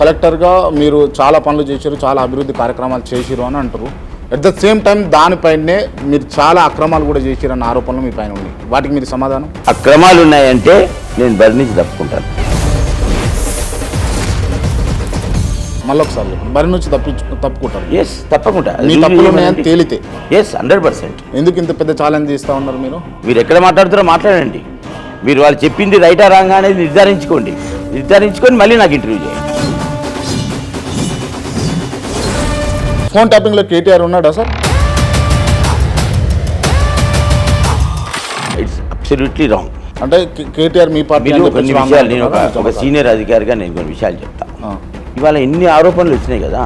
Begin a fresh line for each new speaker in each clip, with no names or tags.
కలెక్టర్గా మీరు చాలా పనులు చేశారు చాలా అభివృద్ధి కార్యక్రమాలు చేసిరు అని అంటారు. అట్ ద సేమ్ టైం దానిపైనే మీరు చాలా అక్రమాలు కూడా చేసిరు అన్న ఆరోపణలు మీ పైన ఉన్నాయి. వాటికి మీరు సమాధానం?
అక్రమాలు ఉన్నాయంటే నేను బరి నుంచి తప్పుకుంటాను.
మళ్ళీ ఒకసారి చెప్పండి. బరి నుంచి తప్పించు తప్పుకుంటారు.
ఎస్ తప్పకుండా.
మీ తప్పులు ఉన్నాయని తేలితే.
ఎస్ హండ్రెడ్ పర్సెంట్
ఎందుకు ఇంత పెద్ద ఛాలెంజ్ చేస్తూ ఉన్నారు మీరు?
మీరు ఎక్కడ మాట్లాడుతారో మాట్లాడండి. మీరు వాళ్ళు చెప్పింది రైటా రాంగా అనేది నిర్ధారించుకోండి. నిర్ధారించుకొని మళ్ళీ నాకు ఇంటర్వ్యూ చేయండి.
ఫోన్ ట్యాపింగ్లో కేటీఆర్ ఉన్నాడా సార్?
ఇట్స్ అబ్సల్యూట్లీ రాంగ్
అంటే కేటీఆర్ మీ పార్టీ
మీరు కొన్ని విషయాలు నేను ఒక? సీనియర్ అధికారిగా నేను కొన్ని విషయాలు చెప్తాను
ఆ.
ఇవాళ ఎన్ని ఆరోపణలు వచ్చినాయి కదా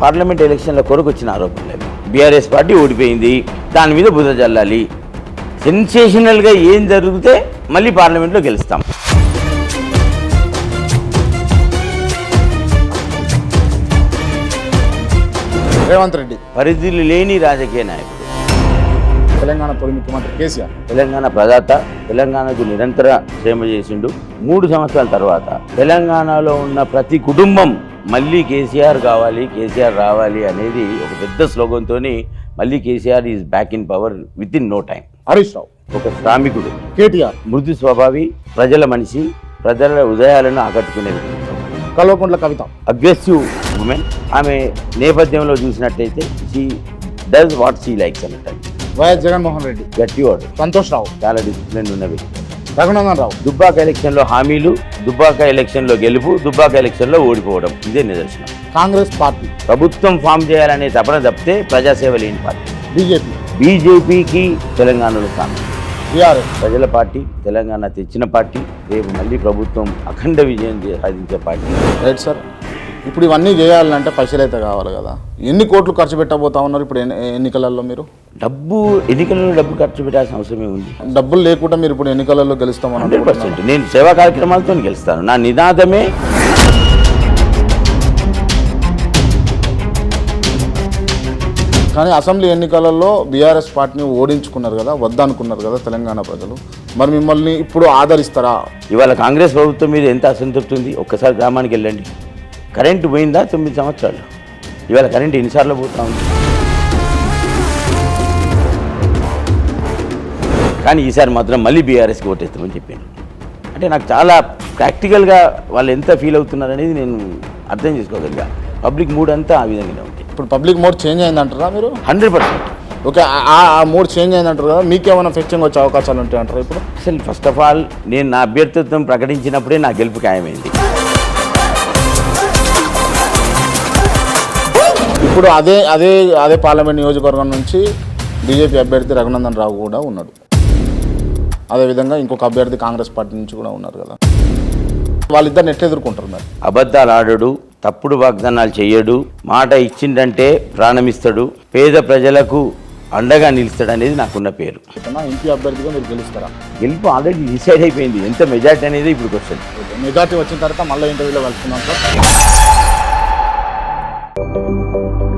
పార్లమెంట్ ఎలక్షన్ల కొరకు వచ్చిన ఆరోపణలు. బీఆర్ఎస్ పార్టీ ఓడిపోయింది దాని మీద బుధ జల్లాలి. సెన్సేషనల్గా ఏం జరిగితే మళ్ళీ పార్లమెంట్లో గెలుస్తాం.
రేవంత్ రెడ్డి.
పరిధులు లేని రాజకీయ నాయకుడు.
తెలంగాణ తొలి ముఖ్యమంత్రి కేసీఆర్.
తెలంగాణ ప్రదాత తెలంగాణకు నిరంతర శ్రమ చేసిండు. మూడు సంవత్సరాల తర్వాత తెలంగాణలో ఉన్న ప్రతి కుటుంబం మళ్ళీ కేసీఆర్ కావాలి కేసీఆర్ రావాలి అనేది ఒక పెద్ద స్లోగన్తో మళ్ళీ KCR is back in power with in no time
Harish Rao.
ఒక శ్రామికుడు.
కేటీఆర్.
మృదు స్వభావి ప్రజల మనిషి ప్రజల హృదయాలను ఆకట్టుకునేది
కల్వకుంట్ల కవిత.
అగ్రెసివ్ ఉమెన్ ఆమె నేపథ్యంలో చూసినట్టయితే she does what she likes అన్నట్టు
వైఎస్ జగన్మోహన్ రెడ్డి.
గట్టివాడు.
సంతోష్ రావు.
చాలా డిసిప్లిన్ ఉన్న వ్యక్తి.
రఘునందన్ రావు.
దుబ్బాక ఎలక్షన్లో హామీలు దుబ్బాక ఎలక్షన్లో గెలుపు దుబ్బాక ఎలక్షన్లో ఓడిపోవడం. ఇదే నిదర్శనం.
కాంగ్రెస్ పార్టీ.
ప్రభుత్వం ఫామ్ చేయాలనే తపన తప్పితే ప్రజాసేవ లేని పార్టీ.
బీజేపీ.
బీజేపీకి తెలంగాణలో స్థానం
టీఆర్ఎస్
ప్రజల పార్టీ తెలంగాణ తెచ్చిన పార్టీ రేపు మళ్ళీ ప్రభుత్వం అఖండ విజయం సాధించే పార్టీ.
Right sir. ఇప్పుడు ఇవన్నీ చేయాలంటే పైసలు అయితే కావాలి కదా. ఎన్ని కోట్లు ఖర్చు పెట్టబోతా ఉన్నారు ఇప్పుడు ఎన్ని- ఎన్నికలలో మీరు?
డబ్బు ఎన్నికలలో డబ్బు ఖర్చు పెట్టాల్సిన అవసరమే ఉంది
డబ్బులు లేకుండా మీరు ఇప్పుడు ఎన్నికలలో గెలుస్తామని
హండ్రెడ్
అనుకుంటున్నారు
పర్సెంట్. నేను సేవా కార్యక్రమాలతో గెలుస్తాను. నా నినాదమే
కానీ అసెంబ్లీ ఎన్నికలలో బీఆర్ఎస్ పార్టీని ఓడించుకున్నారు కదా వద్దనుకున్నారు కదా తెలంగాణ ప్రజలు. మరి మిమ్మల్ని ఇప్పుడు ఆదరిస్తారా?
ఇవాళ కాంగ్రెస్ ప్రభుత్వం మీద ఎంత అసంతృప్తి ఉంది? ఒక్కసారి గ్రామానికి వెళ్ళండి. కరెంటు పోయిందా తొమ్మిది సంవత్సరాలు? ఇవాళ కరెంటు ఎన్నిసార్లు పోతా ఉంది? కానీ ఈసారి మాత్రం మళ్ళీ బీఆర్ఎస్కి ఓటేస్తామని చెప్పాను. అంటే నాకు చాలా ప్రాక్టికల్గా వాళ్ళు ఎంత ఫీల్ అవుతున్నారు అనేది నేను అర్థం చేసుకోగలిగా. పబ్లిక్ మూడ్ అంతా ఆ విధంగానే ఉంది.
ఇప్పుడు పబ్లిక్ మోడ్ చేంజ్ అయిందంటారా మీరు?
Hundred percent.
ఓకే ఆ- మూడ్ చేంజ్ అయిందంటారు కదా మీకేమైనా ఫెక్చింగ్ వచ్చే అవకాశాలు ఉంటాయి అంటారా ఇప్పుడు?
అసలు ఫస్ట్ ఆఫ్ ఆల్ నేను నా అభ్యర్థిత్వం ప్రకటించినప్పుడే నా గెలుపు ఖాయమైంది.
ఇప్పుడు అదే అదే అదే పార్లమెంట్ నియోజకవర్గం నుంచి బీజేపీ అభ్యర్థి రఘునందన్ రావు కూడా ఉన్నాడు. అదేవిధంగా ఇంకొక అభ్యర్థి కాంగ్రెస్ పార్టీ నుంచి కూడా ఉన్నారు కదా. వాళ్ళిద్దరిని ఎట్లా ఎదుర్కొంటారు మరి?
అబద్ధాలు ఆడడు తప్పుడు వాగ్దానాలు చేయడు మాట ఇచ్చిండంటే ప్రాణమిస్తాడు పేద ప్రజలకు అండగా నిలుస్తాడు అనేది నాకున్న పేరు.
ఎంపీ అభ్యర్థిగా మీరు గెలుస్తారా?
గెలుపు ఆల్రెడీ డిసైడ్ అయిపోయింది. ఎంత మెజార్టీ అనేది ఇప్పుడు క్వశ్చన్
మెజార్టీ వచ్చిన తర్వాత మళ్ళీ ఇంటర్వ్యూలో కలుసుకుందాం సార్. thank you